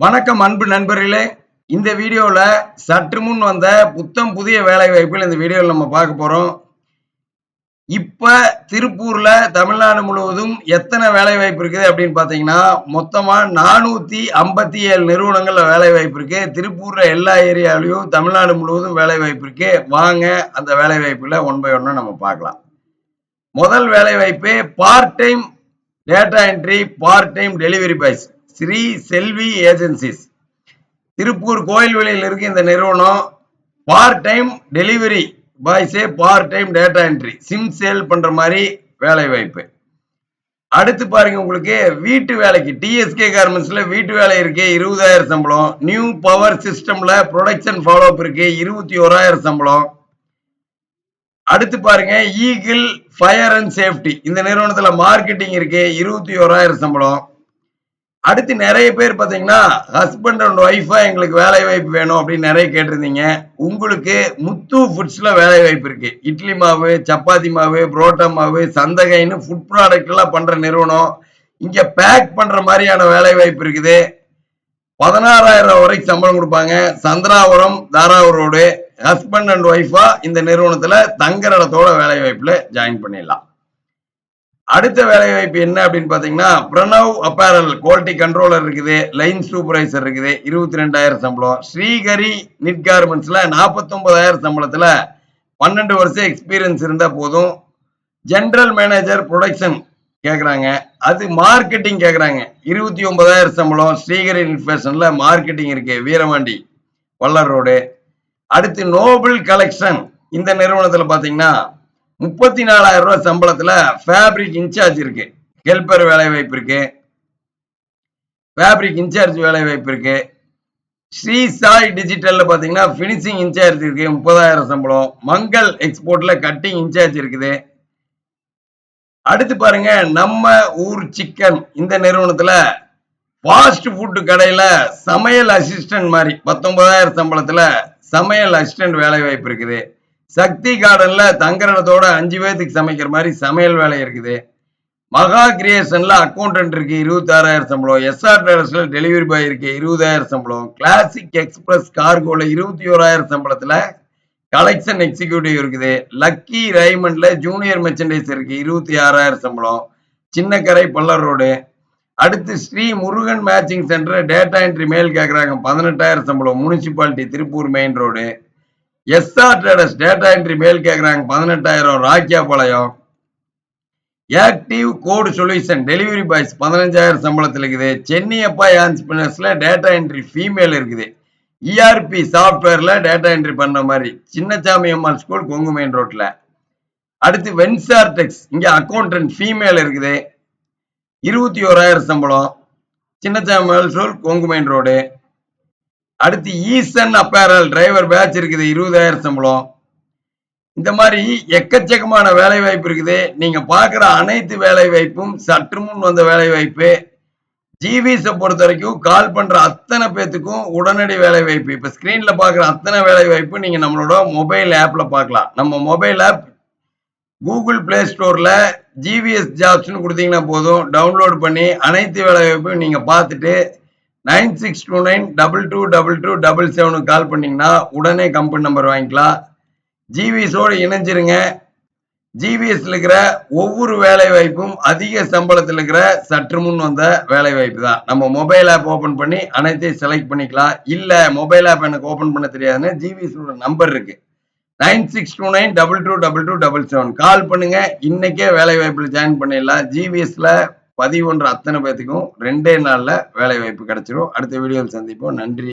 வணக்கம் அன்பு நண்பர்களே. இந்த வீடியோவில் சற்று முன் வந்த புத்தம் புதிய வேலை வாய்ப்புகள் இந்த வீடியோவில் நம்ம பார்க்க போகிறோம் இப்போ திருப்பூரில் தமிழ்நாடு முழுவதும் எத்தனை வேலை வாய்ப்பு இருக்குது அப்படின்னு பார்த்தீங்கன்னா மொத்தமாக நானூற்றி ஐம்பத்தி ஏழு நிறுவனங்களில் வேலை வாய்ப்பு இருக்குது திருப்பூரில் எல்லா ஏரியாவிலையும் தமிழ்நாடு முழுவதும் வேலை வாய்ப்பு இருக்கு. வாங்க அந்த வேலை வாய்ப்புல ஒன் பை ஒன்னாக நம்ம பார்க்கலாம். முதல் வேலை வாய்ப்பு part time data entry part time delivery boys Sri Selvi agencies. Tiruppur கோயில்வெளியில் இருக்கு இந்த நிறுவனம். Part time delivery பாய்ஸே part time data entry sim sale பண்ற மாதிரி வேலை வாய்ப்பு. அடுத்து பாருங்க உங்களுக்கு வீட்டு வேலைக்கு. டிஎஸ்கே கார்மெண்ட்ஸ்ல வீட்டு வேலை இருக்கு இருபதாயிரம் சம்பளம். நியூ பவர் சிஸ்டம்ல ப்ரொடக்ஷன் ஃபாலோ அப் இருக்கு இருபத்தி ஓராயிரம் சம்பளம். அடுத்து பாருங்க ஈகிள் ஃபயர் அண்ட் சேஃப்டி இந்த நிறுவனத்துல மார்க்கெட்டிங் இருக்கு இருபத்தி ஓராயிரம் சம்பளம். அடுத்து நிறைய பேர் பார்த்தீங்கன்னா ஹஸ்பண்ட் அண்ட் ஒய்ஃபா எங்களுக்கு வேலை வாய்ப்பு வேணும் அப்படின்னு நிறைய கேட்டிருந்தீங்க. உங்களுக்கு முத்து ஃபுட்ஸ்ல வேலை வாய்ப்பு இருக்கு. இட்லி மாவு சப்பாத்தி மாவு புரோட்டா மாவு சந்தகைன்னு ஃபுட் ப்ராடக்ட் எல்லாம் பண்ற நிறுவனம். இங்க பேக் பண்ற மாதிரியான வேலை வாய்ப்பு இருக்குது. பதினாறாயிரம் வரைக்கும் சம்பளம் கொடுப்பாங்க. Chandrapuram Tharavur road. Husband and ஒய்ஃபா இந்த நிறுவனத்துல தங்குற இடத்தோட வேலை வாய்ப்புல ஜாயின் பண்ணிடலாம். அடுத்த வேலை வாய்ப்பு என்ன அப்படின்னு பாத்தீங்கன்னா பிரணவ் அப்பேரல் குவாலிட்டி கண்ட்ரோலர் இருக்குது லைன் சூப்பர்வைசர் இருக்குது இருபத்தி ரெண்டாயிரம் சம்பளம் ஸ்ரீகரி நிட் கார்மெண்ட்ஸ்ல நாற்பத்தொன்பதாயிரம் சம்பளத்துல பன்னெண்டு வருஷம் எக்ஸ்பீரியன்ஸ் இருந்தா போதும். ஜென்ரல் மேனேஜர் ப்ரொடக்ஷன் கேட்குறாங்க அது மார்க்கெட்டிங் கேட்குறாங்க இருபத்தி ஒன்பதாயிரம் சம்பளம் ஸ்ரீகரி இன்ஃபேஷனில் மார்க்கெட்டிங் இருக்கு. வீரவாண்டி வல்லர் ரோடு. அடுத்து நோபல் கலெக்ஷன் இந்த நிறுவனத்தில் பார்த்தீங்கன்னா முப்பத்தி நாலாயிரம் ரூபாய் சம்பளத்துல ஃபேப்ரிக் இன்சார்ஜ் இருக்கு. ஹெல்பர் வேலை வாய்ப்பு இருக்கு. ஃபேப்ரிக் இன்சார்ஜ் வேலை வாய்ப்பு இருக்கு. ஸ்ரீ சாய் டிஜிட்டல்ல பாத்தீங்கன்னா பினிஷிங் இன்சார்ஜ் இருக்கு. முப்பதாயிரம் சம்பளம். மங்கள் எக்ஸ்போர்ட்ல கட்டிங் இன்சார்ஜ் இருக்குது. அடுத்து பாருங்க நம்ம ஊர் சிக்கன் இந்த நிறுவனத்துல ஃபாஸ்ட் ஃபுட்டு கடையில சமையல் அசிஸ்டன்ட் மாதிரி பத்தொன்பதாயிரம் சம்பளத்துல சமையல் அசிஸ்டன்ட் வேலை வாய்ப்பு இருக்குது. சக்தி கார்டன்ல தங்கரணத்தோட அஞ்சு பேர்த்துக்கு சமைக்கிற மாதிரி சமையல் வேலை இருக்குது. மகா கிரியேஷன்ல அக்கௌண்டன்ட் இருக்கு இருபத்தி ஆறாயிரம் சம்பளம் எஸ்ஆர் ட்ரேடர்ஸ்ல டெலிவரி பாய் இருக்கு இருபதாயிரம் சம்பளம். கிளாசிக் எக்ஸ்பிரஸ் கார்கோல இருபத்தி ஓராயிரம் சம்பளத்துல கலெக்ஷன் எக்ஸிக்யூட்டிவ் இருக்குது. லக்கி ரைமண்ட்ல ஜூனியர் மெர்ச்சன்டைஸ் இருக்கு இருபத்தி ஆறாயிரம் சம்பளம். சின்னக்கரை பல்லர் ரோடு. அடுத்து Sri Murugan matching centre data entry male கேட்குறாங்க பதினெட்டாயிரம் சம்பளம். Municipality Tiruppur main road SR traders data entry male கேட்குறாங்க பதினெட்டாயிரம் Rakkiyapalayam. Active code solution delivery boys பதினஞ்சாயிரம் சம்பளத்தில் இருக்குது. சென்னியப்பா ஆன்ஸ்பினர்ஸில் டேட்டா என்ட்ரி ஃபீமேல் இருக்குது. இஆர்பி சாஃப்ட்வேரில் டேட்டா என்ட்ரி பண்ண மாதிரி. சின்னச்சாமி அம்மாள் ஸ்கூல் கொங்கு மெயின் ரோட்டில் அடுத்து வென்சார் டெக்ஸ் இங்கே அக்கௌண்டன்ட் ஃபீமேல் இருக்குது. இருபத்தி ஓராயிரம் சம்பளம். Chinnasamy Ammal school Kongu main road அடுத்து ஈசன் அப்பேரல் டிரைவர் பேட்ச் இருக்குது இருபதாயிரம் சம்பளம். இந்த மாதிரி எக்கச்சக்கமான வேலை வாய்ப்பு இருக்குது. நீங்க பாக்குற அனைத்து வேலை வாய்ப்பும் சற்று முன் வந்த வேலை வாய்ப்பு ஜிவிஸை பொறுத்த வரைக்கும் கால் பண்ற அத்தனை பேத்துக்கும் உடனடி வேலை வாய்ப்பு இப்ப ஸ்கிரீன்ல பாக்குற அத்தனை வேலை வாய்ப்பு நீங்க நம்மளோட மொபைல் ஆப்ல பார்க்கலாம். நம்ம மொபைல் ஆப் கூகுள் பிளே ஸ்டோர்ல ஜிவிஎஸ் ஜாப்ஸ்னு கொடுத்தீங்கன்னா போதும். டவுன்லோட் பண்ணி அனைத்து வேலை வாய்ப்பையும் நீங்க பார்த்துட்டு nine six two nine double two double two double செவனுக்கு கால் பண்ணீங்கன்னா உடனே கம்பெனி நம்பர் வாங்கிக்கலாம். ஜிவிஎஸோடு இணைஞ்சிருங்க. ஜிவிஎஸ்ல இருக்கிற ஒவ்வொரு வேலை வாய்ப்பும் அதிக சம்பளத்தில் இருக்கிற சற்று முன் வந்த வேலை வாய்ப்பு தான். நம்ம மொபைல் ஆப் ஓபன் பண்ணி அனைத்தையும் செலக்ட் பண்ணிக்கலாம். இல்ல மொபைல் ஆப் எனக்கு ஓபன் பண்ண தெரியாதுன்னு ஜிவிஎஸோட நம்பர் இருக்கு. Nine six two nine double two double two double seven. Call பண்ணுங்க. இன்னைக்கே வேலை வாய்ப்பில் ஜாயின் பண்ணிடலாம். ஜிவிஎஸ்ல பதிவு ஒன்று அத்தனை பேர்த்துக்கும் ரெண்டே நாள்ல வேலை வாய்ப்பு கிடைச்சிரும். அடுத்த வீடியோவில் சந்திப்போம். நன்றி.